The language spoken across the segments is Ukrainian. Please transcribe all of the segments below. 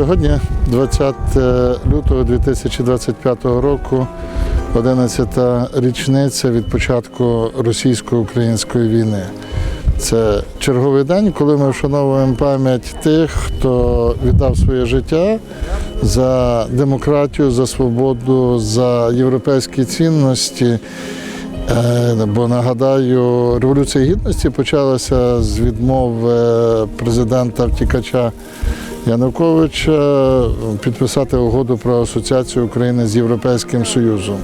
Сьогодні, 20 лютого 2025 року, 11-та річниця від початку російсько-української війни. Це черговий день, коли ми вшановуємо пам'ять тих, хто віддав своє життя за демократію, за свободу, за європейські цінності. Е, Бо нагадаю, революція гідності почалася з відмови президента втікача Януковича підписати угоду про асоціацію України з Європейським Союзом.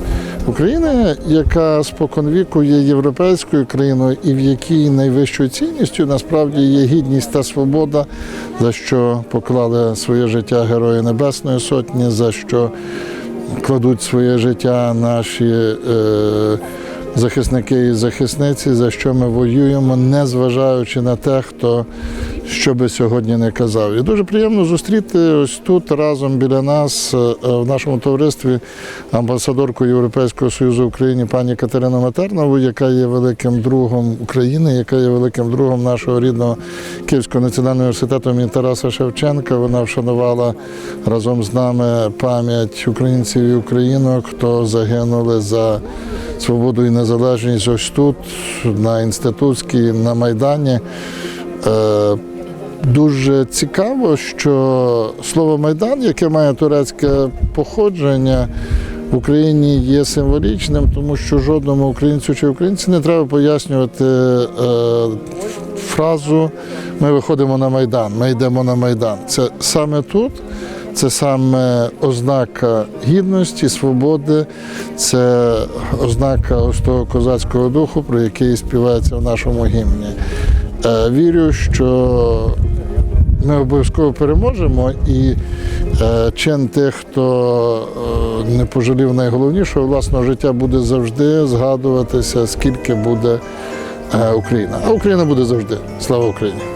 Україна, яка споконвіку є європейською країною, і в якій найвищою цінністю насправді є гідність та свобода, за що поклали своє життя Герої Небесної Сотні, за що кладуть своє життя наші. Е, захисники і захисниці, за що ми воюємо, не зважаючи на те, хто що би сьогодні не казав. І дуже приємно зустріти ось тут разом біля нас е, в нашому товаристві амбасадорку Європейського Союзу в Україні пані Катерину Матернову, яка є великим другом України, яка є великим другом нашого рідного Київського національного університету імені Тараса Шевченка. Вона вшанувала разом з нами пам'ять українців і українок, хто загинули за свободу і незалежність ось тут, на інститутській, на Майдані. Е, Дуже цікаво, що слово Майдан, яке має турецьке походження, в Україні є символічним, тому що жодному українцю чи українці не треба пояснювати е, фразу Ми виходимо на Майдан, ми йдемо на Майдан. Це саме тут. Це саме ознака гідності, свободи, це ознака ось того козацького духу, про який співається в нашому гімні. Е, Вірю, що ми обов'язково переможемо, і е, чин тих, хто е, не пожалів найголовнішого власного життя, буде завжди згадуватися, скільки буде Україна. А Україна буде завжди. Слава Україні!